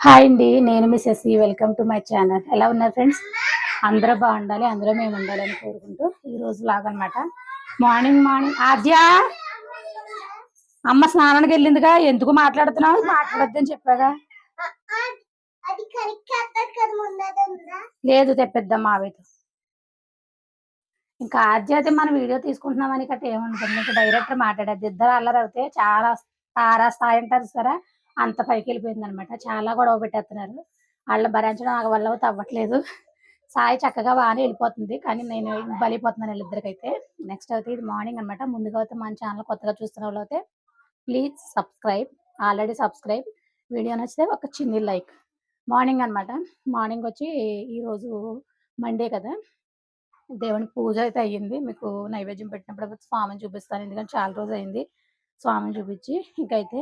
Hi అండి నేను miss SC welcome to my channel ఎలా ఉన్నారు ఫ్రెండ్స్ అందరూ బాగుండాలి అందరూ మేము ఉండాలని కోరుకుంటూ ఈ రోజు లాగనమాట మార్నింగ్ మార్నింగ్ ఆద్యా! అమ్మ స్నానానికి వెళ్ళిందిగా ఎందుకు మాట్లాడుతున్నావు? మాట్లాడొద్దని చెప్పాగా. లేదు తెప్పిద్దాం మావితో ఇంకా ఆద్య అయితే మన వీడియో తీసుకుంటున్నామని కట్ట ఏముంటుంది ఇంకా డైరెక్టర్ మాట్లాడేది. ఇద్దరు అల్లరి అవుతే చాలా తారా స్థాయి అంటారు సరే. అంత పైకి వెళ్ళిపోయింది అనమాట చాలా గొడవ పెట్టేస్తున్నారు వాళ్ళు భరించడం ఆ వల్ల అయితే అవ్వట్లేదు. సాయి చక్కగా బాగానే వెళ్ళిపోతుంది. కానీ నేను బలిపోతున్నాను వీళ్ళిద్దరికైతే. నెక్స్ట్ అయితే ఇది మార్నింగ్ అనమాట ముందుగా అయితే మన ఛానల్ కొత్తగా చూస్తున్న వాళ్ళు అయితే please subscribe already subscribe video నచ్చితే ఒక చిన్ని లైక్ మార్నింగ్ అనమాట మార్నింగ్ వచ్చి ఈరోజు మండే కదా. దేవునికి పూజ అయితే అయ్యింది. మీకు నైవేద్యం పెట్టినప్పుడు స్వామిని చూపిస్తాను. ఎందుకంటే చాలా రోజు అయింది స్వామిని చూపించి. ఇంకైతే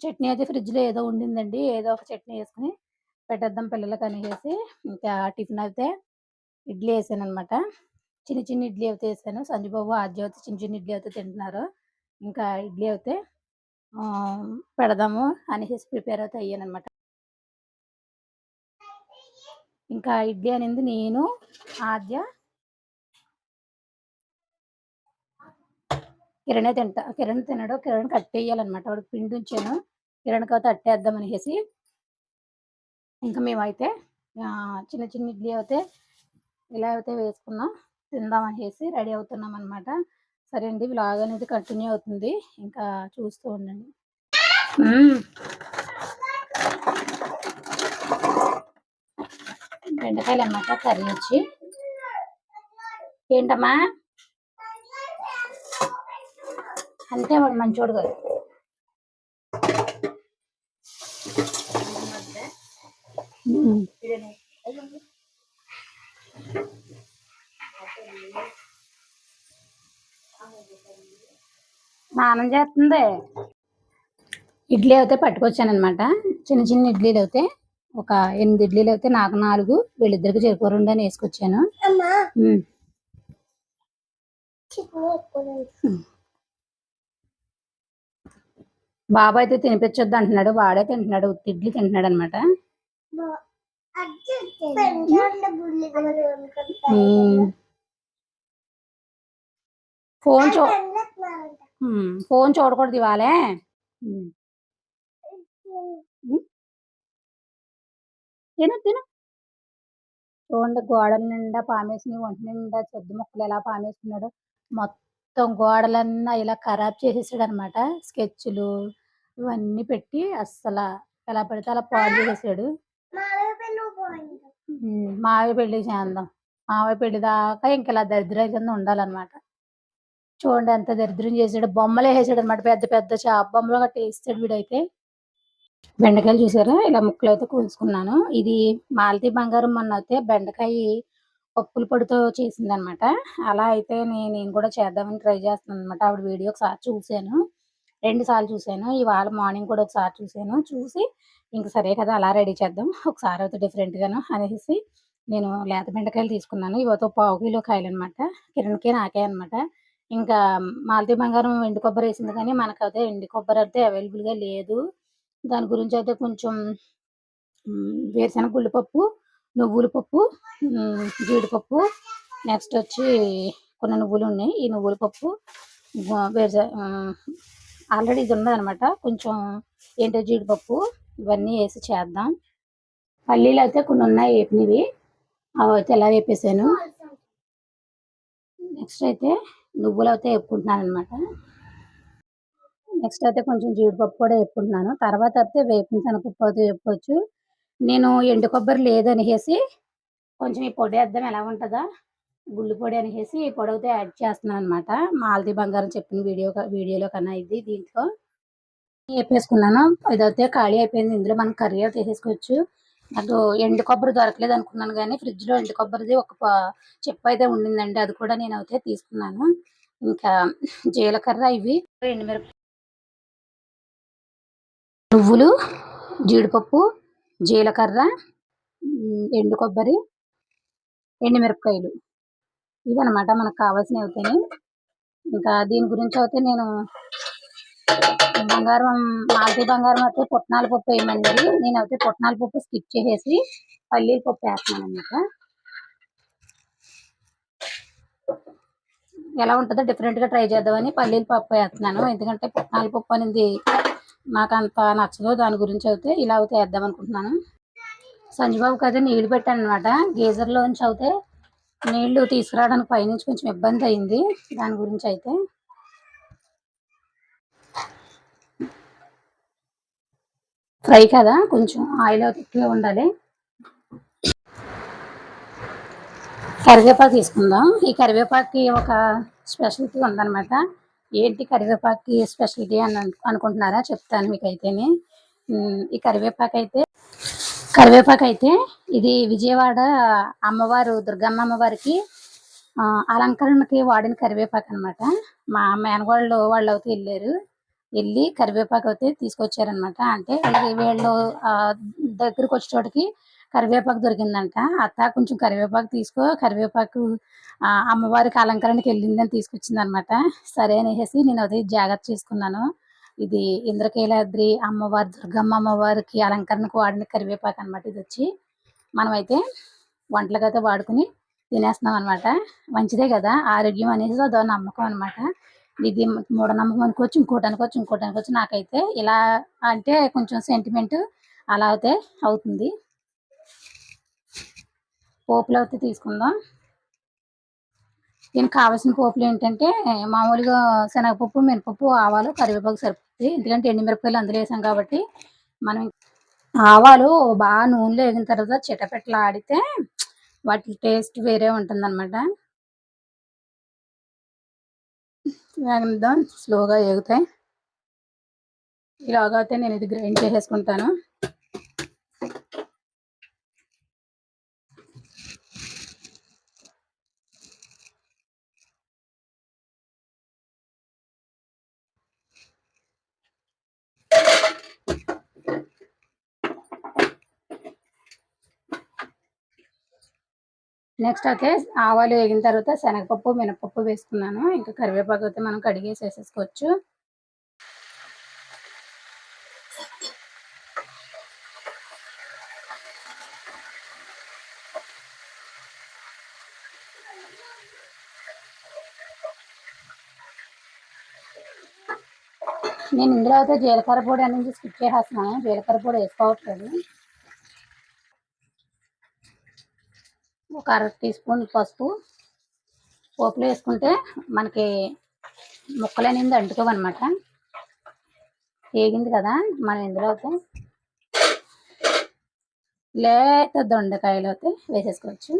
చట్నీ అయితే ఫ్రిడ్జ్లో ఏదో ఉండిందండి. ఏదో ఒక చట్నీ వేసుకుని పెట్టేద్దాం పిల్లలకి అనేసి ఇంకా టిఫిన్ అయితే ఇడ్లీ వేసాను అనమాట చిన్న చిన్న ఇడ్లీ అయితే వేసాను సంజుబాబు ఆద్య అయితే చిన్న చిన్న ఇడ్లీ అయితే తింటున్నారు. ఇంకా ఇడ్లీ అయితే పెడదాము అనేసి ప్రిపేర్ అయితే అయ్యాను అనమాట ఇంకా ఇడ్లీ అనేది నేను ఆద్య కిరణే తింటా కిరణ్ తినడు కిరణ్ కట్టేయాలన్నమాట వాడికి పిండి ఉంచాను కిరణ్కి అయితే అట్టేద్దాం అనేసి ఇంకా మేమైతే చిన్న చిన్న ఇడ్లీ అయితే ఇలా అయితే వేసుకున్నాం తిందాం అనేసి రెడీ అవుతున్నాం అనమాట సరే అండి వ్లాగ్ అనేది కంటిన్యూ అవుతుంది. ఇంకా చూస్తూ ఉండండి. బెండకాయలు అన్నమాట కర్రీ వచ్చి. ఏంటమ్మా? అంతే వాడు మంచోడు కదా. స్నానం చేస్తుంది. ఇడ్లీ అయితే పట్టుకొచ్చాను అనమాట చిన్న చిన్న ఇడ్లీలు అయితే ఒక ఎనిమిది ఇడ్లీలు అయితే నాకు నాలుగు వీళ్ళిద్దరికి చెరుకు రెండు అని వేసుకొచ్చాను అమ్మా మ్మ్. చికెన్ ఎక్కువ బాబు అయితే తినిపించొద్దు అంటున్నాడు వాడే తింటున్నాడు ఉత్తి ఇడ్లీ తింటున్నాడు అనమాట ఫోన్ చూ. ఫోన్ చూడకూడదు ఇవాళే. తిను తిను. చూడండి గోడల నిండా పామేసి ఒంటి నిండా సొద్దు మొక్కలు ఎలా పామేసుకున్నాడు. మొత్తం గోడలన్నా ఇలా ఖరాబ్ చేసేసాడు అనమాట స్కెచ్లు. ఇవన్నీ పెట్టి అస్సలు ఎలా పడితే అలా పాడు ఉమ్, మావయ్య పెళ్ళి చేద్దాం. మావయ్య పెళ్ళి దాకా ఇంక ఇలా దరిద్రం కింద ఉండాలన్నమాట. చూడండి ఎంత దరిద్రం చేసాడు. బొమ్మలు వేసాడు అనమాట పెద్ద పెద్ద చాప బొమ్మలు గట్టి వేస్తాడు వీడైతే. బెండకాయలు చూసారా? ఇలా ముక్కలు అయితే కోసుకున్నాను. ఇది మాలతీ బంగారం మొన్న అయితే బెండకాయ పప్పుల పొడితో చేసింది అనమాట అలా అయితే నేను నేను కూడా చేద్దామని ట్రై చేస్తున్నాను అనమాట ఆవిడ వీడియో ఒకసారి చూశాను. రెండు సార్లు చూశాను. ఇవాళ మార్నింగ్ కూడా ఒకసారి చూశాను. చూసి ఇంక సరే కదా అలా రెడీ చేద్దాం. ఒకసారి అయితే డిఫరెంట్గాను అనేసి నేను లేత బెండకాయలు తీసుకున్నాను. ఇవతో పావు కిలో కాయలు అనమాట కిరణ్కి నాకే అనమాట. ఇంకా మాలతి బంగారం ఎండు కొబ్బరి వేసింది కానీ మనకైతే ఎండు కొబ్బరి అయితే అవైలబుల్గా లేదు. దాని గురించి అయితే కొంచెం వేరుశనగ గుళ్ళపప్పు నువ్వుల పప్పు జీడిపప్పు నెక్స్ట్ వచ్చి కొన్ని నువ్వులు ఉన్నాయి. ఈ నువ్వుల పప్పు వేరుశ ఆల్రెడీ ఇది ఉన్నదనమాట కొంచెం ఏంటో జీడిపప్పు ఇవన్నీ వేసి చేద్దాం. పల్లీలు అయితే కొన్ని ఉన్నాయి వేపినవి. అవి అయితే ఎలా వేపేసాను? నెక్స్ట్ అయితే నువ్వులు అయితే వేపుకుంటున్నాను అనమాట నెక్స్ట్ అయితే కొంచెం జీడిపప్పు కూడా వేపుకుంటున్నాను. తర్వాత అయితే వేపిన శనగపప్పు అయితే వేపుకోవచ్చు నేను ఎండు కొబ్బరి లేదనేసి కొంచెం ఈ పొడి వేద్దాం ఎలా ఉంటుందా? గుళ్ళు పొడి అనేసి ఈ పొడి అయితే యాడ్ చేస్తున్నాను అనమాట మాలతీ బంగారం చెప్పిన వీడియో వీడియోలో కన్నా ఇది దీంట్లో. వేపేసుకున్నాను. ఇదైతే ఖాళీ అయిపోయింది. ఇందులో మనం కర్రీ అయితే వేసేసుకోవచ్చు. నాకు ఎండు కొబ్బరి దొరకలేదు అనుకున్నాను కానీ ఫ్రిడ్జ్లో ఎండు కొబ్బరిది ఒక చెప్పు అయితే ఉండిందండి. అది కూడా నేను అయితే తీసుకున్నాను. ఇంకా జీలకర్ర ఇవి. ఎండుమిరప నువ్వులు జీడిపప్పు జీలకర్ర ఎండు కొబ్బరి ఎండుమిరపకాయలు. ఇవన్నమాట మనకు కావాల్సినవి అవుతాయి ఇంకా దీని గురించి అయితే నేను బంగారం మాలతీ బంగారం అయితే పుట్నాల పప్పు వేయమండి. నేను అయితే పుట్నాల పప్పు స్కిప్ చేసేసి పల్లీల పప్పు వేస్తున్నాను అనమాట ఎలా ఉంటుందో డిఫరెంట్గా ట్రై చేద్దామని పల్లీల పప్పు వేస్తున్నాను. ఎందుకంటే పుట్నాల పప్పు అనేది నాకు అంత నచ్చదు. దాని గురించి అయితే ఇలా అయితే వేద్దాం అనుకుంటున్నాను. సంజుబాబుకి అయితే నీళ్ళు పెట్టాను అనమాట గీజర్లోంచి అయితే నీళ్ళు తీసుకురావడానికి పైనుంచి కొంచెం ఇబ్బంది అయింది. దాని గురించి అయితే ఫ్రై కదా కొంచెం ఆయిల్ ఎక్కువ ఉండాలి. కరివేపాకు తీసుకుందాం. ఈ కరివేపాకుకి ఒక స్పెషాలిటీ ఉందన్నమాట. ఏంటి కరివేపాకుకి స్పెషాలిటీ అని అనుకుంటున్నారా? చెప్తాను మీకు అయితేనే ఈ కరివేపాకు అయితే కరివేపాకు అయితే ఇది విజయవాడ అమ్మవారు దుర్గమ్మ అమ్మవారికి అలంకరణకి వాడిన కరివేపాకు అన్నమాట. మా మేనగోళ్ళు వాళ్ళు అయితే వెళ్ళారు. వెళ్ళి కరివేపాకు అయితే తీసుకొచ్చారనమాట అంటే వీళ్ళు దగ్గరికి వచ్చేటోటికి కరివేపాకు దొరికిందంట. అత్త కొంచెం కరివేపాకు తీసుకో కరివేపాకు అమ్మవారికి అలంకరణకి వెళ్ళిందని తీసుకొచ్చింది అనమాట సరే అనేసి నేను అది జాగ్రత్త చేసుకున్నాను. ఇది ఇంద్రకీలాద్రి అమ్మవారి దుర్గమ్మ అమ్మవారికి అలంకరణకు వాడిన కరివేపాకు అనమాట ఇది వచ్చి. మనమైతే వంటలకు అయితే వాడుకుని తినేస్తున్నాం అనమాట మంచిదే కదా. ఆరోగ్యం అనేది అదో నమ్మకం అనమాట ఇది మూఢనమ్మకం అనుకోవచ్చు ఇంకోటి అనుకోవచ్చు ఇంకోటి అనుకోవచ్చు. నాకైతే ఇలా అంటే కొంచెం సెంటిమెంట్ అలా అయితే అవుతుంది. పోపులు అయితే తీసుకుందాం. దీనికి కావాల్సిన పోపులు ఏంటంటే మామూలుగా శనగపప్పు మినపప్పు ఆవాలు కరివేపాకు సరిపోతుంది ఎందుకంటే ఎండుమిరపకాయలు అందులో వేసాం కాబట్టి మనం ఆవాలు బాగా నూనెలో వేగిన తర్వాత చిటపెట్టలు ఆడితే వాటి టేస్ట్ వేరే ఉంటుందన్నమాట. వేగనిద్దాం స్లోగా వేగుతాయి. ఇలాగైతే అయితే నేను ఇది గ్రైండ్ చేసేసుకుంటాను. నెక్స్ట్ అయితే ఆవాలు వేగిన తర్వాత శనగపప్పు మినపప్పు వేసుకున్నాను. ఇంకా కరివేపాకు అయితే మనం కడిగేసి వేసేసుకోవచ్చు నేను ఇందులో అయితే జీలకర్ర పొడి అనేది స్కిప్ చేసేస్తున్నాను. జీలకర్ర పొడి వేసుకోవట్లేదు. ఒక అర టీ స్పూన్ పసుపు పోపులో వేసుకుంటే మనకి ముక్కలు అనేది అంటుకోవన్నమాట. వేగింది కదా మనం ఇందులో అయితే లేత దొండకాయలు అయితే వేసేసుకోవచ్చు.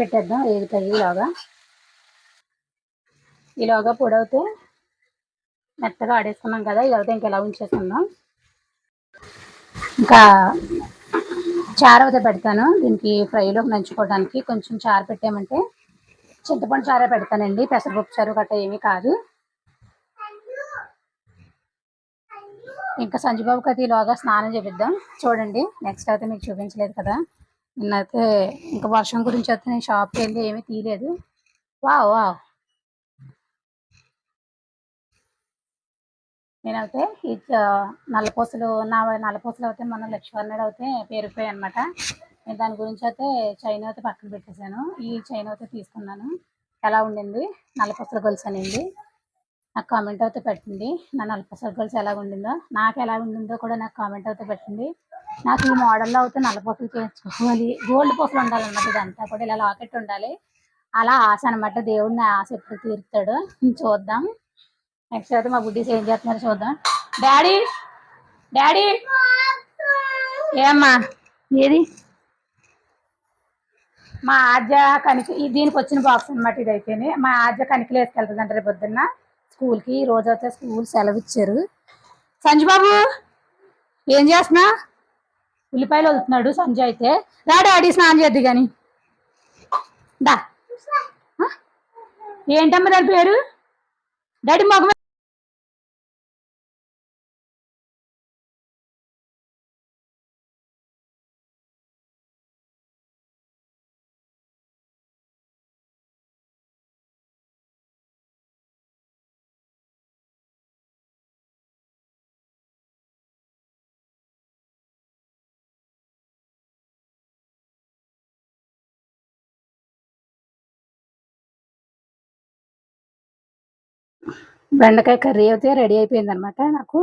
పెట్టేద్దాం వేగుతాయి ఇలాగా. ఇలాగా పొడవుతే మెత్తగా ఆడేసుకున్నాం కదా ఇదైతే ఇంకా ఇలా ఉంచేసుకుందాం. ఇంకా చారు అయితే పెడతాను దీనికి ఫ్రైలోకి నంచుకోవడానికి. కొంచెం చారు పెట్టామంటే చింతపండు చారే పెడతానండి పెసరపప్పు చారు గట్రా ఏమీ కాదు. ఇంకా సంజుబాబుకి అయితే ఈలోగా స్నానం చేపిద్దాం. చూడండి నెక్స్ట్ అయితే మీకు చూపించలేదు కదా. నిన్నైతే ఇంకా వర్షం గురించి అయితే నేను షాప్కి వెళ్ళి ఏమీ తీయలేదు. Wow wow. నేనైతే ఈ నల్లపూసలు నా నల్లపూసలు అయితే మన లక్ష్మణుడు అయితే పేరుపోయాయి అనమాట నేను దాని గురించి అయితే చైన్ అయితే పక్కన పెట్టేశాను. ఈ చైన్ అయితే తీసుకున్నాను. ఎలా ఉండింది? నల్లపూసల గొలుసు అనేది నాకు కామెంట్ అయితే పెట్టండి. నా నలప గొలుసు ఎలా ఉండిందో నాకు ఎలా ఉండిందో కూడా నాకు కామెంట్ అయితే పెట్టండి. నాకు ఈ మోడల్లో అయితే నల్లపూసలు చేయించుకోవాలి. గోల్డ్ పూసలు ఉండాలన్నమాట ఇదంతా కూడా. ఇలా లాకెట్ ఉండాలి. అలా ఆశ అనమాట దేవుడిని ఆశ ఎప్పుడు తీరుతాడు. చూద్దాం. నెక్స్ట్ అయితే మా బుడ్డీస్ ఏం చేస్తున్నారో చూద్దాం. డాడీ డాడీ ఏమ్మా? ఏది? మా ఆద్య కనికి దీనికి వచ్చిన బాక్స్ అనమాట ఇది మా ఆద్య కనికలు వేసుకెళ్తుంది రేపు పొద్దున్న స్కూల్కి ఈ రోజు అయితే స్కూల్ సెలవు ఇచ్చారు సంజయ్ ఏం చేస్తున్నా? ఉల్లిపాయలు వదులుతున్నాడు సంజయ్ అయితే. రా డాడీ స్నానం చేద్ది కానీ దా. ఏంటమ్మ ఏంటమ్మా దాని పేరు? డాడీ మగ బెండకాయ కర్రీ అయితే రెడీ అయిపోయింది అనమాట నాకు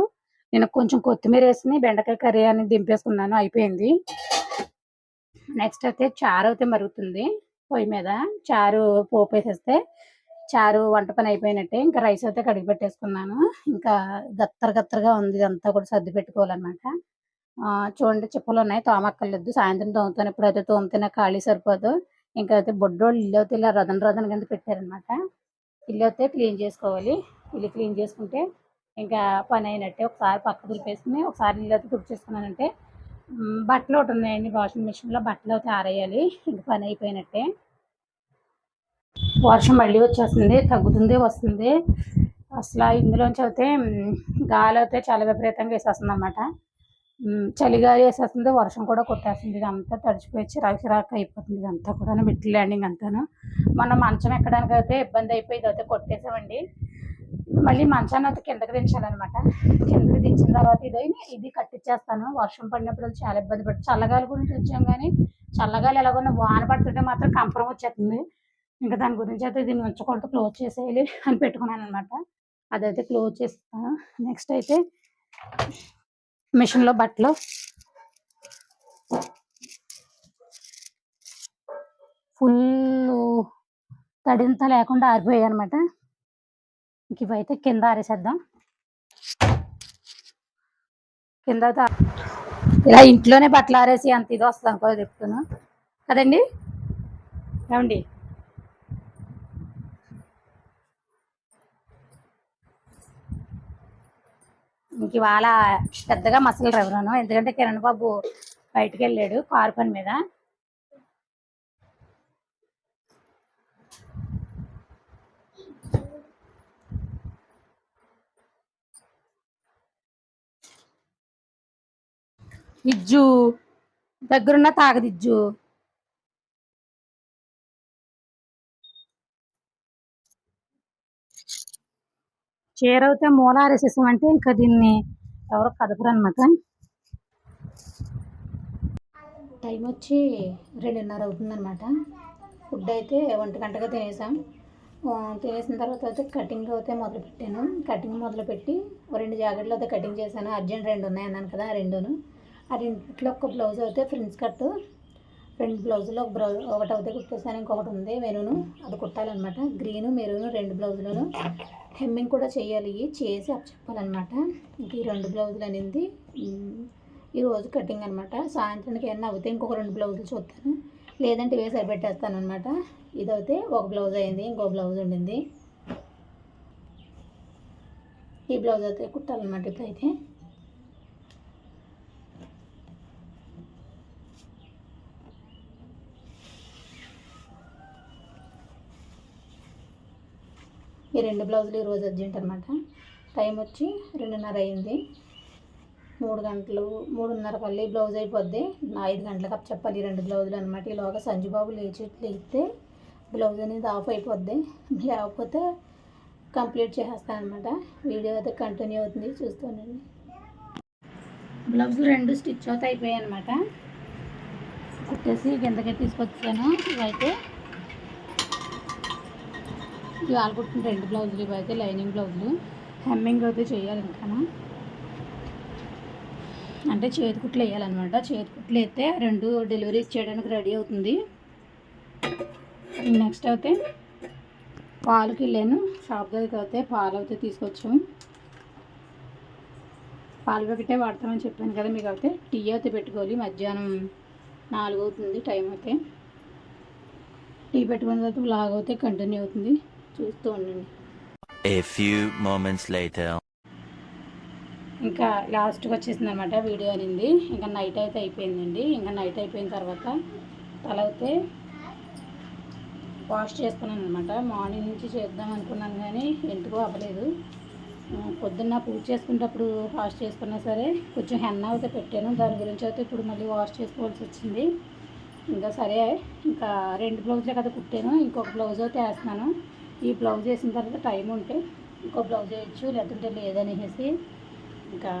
నేను కొంచెం కొత్తిమీర వేసుకుని బెండకాయ కర్రీ అని దింపేసుకున్నాను అయిపోయింది. నెక్స్ట్ అయితే చారు అయితే మరుగుతుంది పొయ్యి మీద. చారు పోపు వేసేస్తే చారు వంట పని అయిపోయినట్టే. ఇంకా రైస్ అయితే కడిగి పెట్టేసుకున్నాను. ఇంకా గత్తర గత్తరగా ఉంది ఇదంతా కూడా సర్ది పెట్టుకోవాలన్నమాట. చూడండి చెప్పులు ఉన్నాయి తోమక్కర్లేదు. సాయంత్రం తోముతాను ఎప్పుడైతే తోమితేనే ఖాళీ సరిపోదు. ఇంకా అయితే బొడ్డోళ్ళు ఇల్లు అయితే ఇలా రదన రదన కింద పెట్టారనమాట ఇల్లు అయితే క్లీన్ చేసుకోవాలి. ఇల్లు క్లీన్ చేసుకుంటే ఇంకా పని అయినట్టే. ఒకసారి పక్క దులిపేసుకుని ఒకసారి ఇల్లు అయితే తుడిచేసుకున్నానంటే చేసుకున్నానంటే బట్టలు ఒకటి ఉన్నాయండి వాషింగ్ మిషన్లో. బట్టలు అయితే ఆరేయాలి. ఇంక పని అయిపోయినట్టే. వర్షం మళ్ళీ వచ్చేస్తుంది తగ్గుతుంది వస్తుంది. అసలు ఇందులోంచి అయితే గాలి అయితే చాలా విపరీతంగా వేసేస్తుంది అనమాట చలిగాలి వేసేస్తుంది వర్షం కూడా కొట్టేస్తుంది. ఇదంతా తడిచిపోయి చిరాకు చిరాకు అయిపోతుంది. ఇదంతా కూడా మిడ్ ల్యాండింగ్ అంతాను. మనం మంచం ఎక్కడానికి అయితే ఇబ్బంది అయిపోయి ఇదైతే కొట్టేసామండి. మళ్ళీ మంచాన్ని అయితే కిందకి దించాలన్నమాట. కిందకి దించిన తర్వాత ఇది ఇది కట్టించేస్తాను వర్షం పడినప్పుడు చాలా ఇబ్బంది పడుతుంది. చల్లగాలి గురించి వచ్చాం కానీ చల్లగాలి ఎలాగోన్నా వాన పడుతుంటే మాత్రం కంపరం వచ్చేస్తుంది. ఇంకా దాని గురించి అయితే దీన్ని ఉంచకూడదు. క్లోజ్ చేసేయాలి అని పెట్టుకున్నాను అనమాట అదైతే క్లోజ్ చేస్తాను నెక్స్ట్ అయితే మిషన్లో బట్టలు. ఫుల్ తడింత లేకుండా ఆరిపోయాయి అనమాట ఇంక ఇవైతే కింద ఆరేసేద్దాం. కింద ఇలా ఇంట్లోనే బట్టలు ఆరేసి అంత ఇది వస్తుంది అనుకో చెప్తాను కదండి? ఏమండి? ఇంక ఇవాళ పెద్దగా మసలు ఎవరను ఎందుకంటే కిరణ్ బాబు బయటికి వెళ్ళాడు కారు పని మీద. ఇజ్జు దగ్గరున్న తాగదిజ్జు చీర అయితే మూల ఇంకా దీన్ని ఎవరు కదపరు అనమాట టైం వచ్చి రెండున్నర అవుతుందన్నమాట. ఫుడ్ అయితే ఒంటి గంటగా తినేసాం. తినేసిన తర్వాత అయితే కటింగ్ అయితే మొదలు పెట్టాను కటింగ్ మొదలుపెట్టి రెండు జాకెట్లు అయితే కటింగ్ చేశాను. అర్జెంట్ రెండు ఉన్నాయి అన్నాను కదా ఆ రెండును. ఆ రెండిట్లో ఒక బ్లౌజ్ అయితే ఫ్రిన్స్ కట్ రెండు బ్లౌజులు ఒక బ్లౌజ్ ఒకటి అయితే కుట్టేసాను ఇంకొకటి ఉంది మెరూను అది కుట్టాలన్నమాట. గ్రీను మెరూను రెండు బ్లౌజులను హెమ్మింగ్ కూడా చేయాలి. చేసి అప్ చెప్పాలన్నమాట. ఇంక ఈ రెండు బ్లౌజులు అనేది. ఈరోజు కటింగ్ అనమాట సాయంత్రానికి ఏమన్నా అవుతే ఇంకొక రెండు బ్లౌజులు చూస్తాను లేదంటే ఇవే సరిపెట్టేస్తాను అనమాట ఇదైతే ఒక బ్లౌజ్ అయింది ఇంకో బ్లౌజ్ ఉండింది. ఈ బ్లౌజ్ అయితే కుట్టాలన్నమాట ఇప్పుడైతే. ఈ రెండు బ్లౌజులు ఈరోజు అర్జెంట్ అనమాట టైం వచ్చి రెండున్నర అయింది. మూడు గంటలు మూడున్నర కల్లి బ్లౌజ్ అయిపోద్ది. ఐదు గంటలకు చెప్పాలి ఈ రెండు బ్లౌజులు అనమాట ఈలోగా సంజుబాబు లేచి లేస్తే బ్లౌజ్ అనేది ఆఫ్ అయిపోద్ది. లేకపోతే కంప్లీట్ చేసేస్తాను అనమాట వీడియో అయితే కంటిన్యూ అవుతుంది. చూస్తానండి బ్లౌజులు రెండు స్టిచ్ అవుతాయి అయిపోయాయి అనమాట కుట్టేసి కిందకి తీసుకొచ్చాను. ఇవైతే ఇవాళ కుట్టిన రెండు బ్లౌజులు ఇవైతే లైనింగ్ బ్లౌజులు. హెమ్మింగ్ అయితే చేయాలి ఇంకా. అంటే చేతి కుట్లు వేయాలన్నమాట. చేతి కుట్లు అయితే రెండు డెలివరీ చేయడానికి రెడీ అవుతుంది. నెక్స్ట్ అయితే పాలకి వెళ్ళాను. షాప్ దగ్గరికి అయితే పాలు అయితే తీసుకొచ్చాము పాలు ప్యాకెటే వాడతామని చెప్పాను కదా మీకు అయితే. టీ అయితే పెట్టుకోవాలి. మధ్యాహ్నం నాలుగు అవుతుంది టైం అయితే. టీ పెట్టుకున్న తర్వాత బ్లాగ్ అయితే కంటిన్యూ అవుతుంది. చూస్తూ ఉండండి. A few moments later. ఇంకా లాస్ట్కి వచ్చేసింది అనమాట వీడియో అనేది. ఇంకా నైట్ అయితే అయిపోయిందండి. ఇంకా నైట్ అయిపోయిన తర్వాత తల అయితే వాష్ చేసుకున్నాను అనమాట మార్నింగ్ నుంచి చేద్దాం అనుకున్నాను కానీ ఎందుకో అవ్వలేదు. పొద్దున్న పూజ చేసుకునేటప్పుడు వాష్ చేసుకున్నా సరే కొంచెం హెన్న అయితే పెట్టాను. దాని గురించి అయితే ఇప్పుడు మళ్ళీ వాష్ చేసుకోవాల్సి వచ్చింది. ఇంకా సరే ఇంకా రెండు బ్లౌజులే కదా కుట్టాను. ఇంకొక బ్లౌజ్ అయితే వేస్తున్నాను. ఈ బ్లౌజ్ వేసిన తర్వాత టైం ఉంటే ఇంకో బ్లౌజ్ వేయచ్చు లేకుంటే లేదనేసి ఇంకా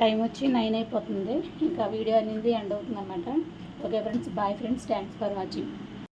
టైం వచ్చి నైన్ అయిపోతుంది. ఇంకా వీడియో అనేది ఎండ్ అవుతుంది అనమాట okay friends bye friends thanks for watching.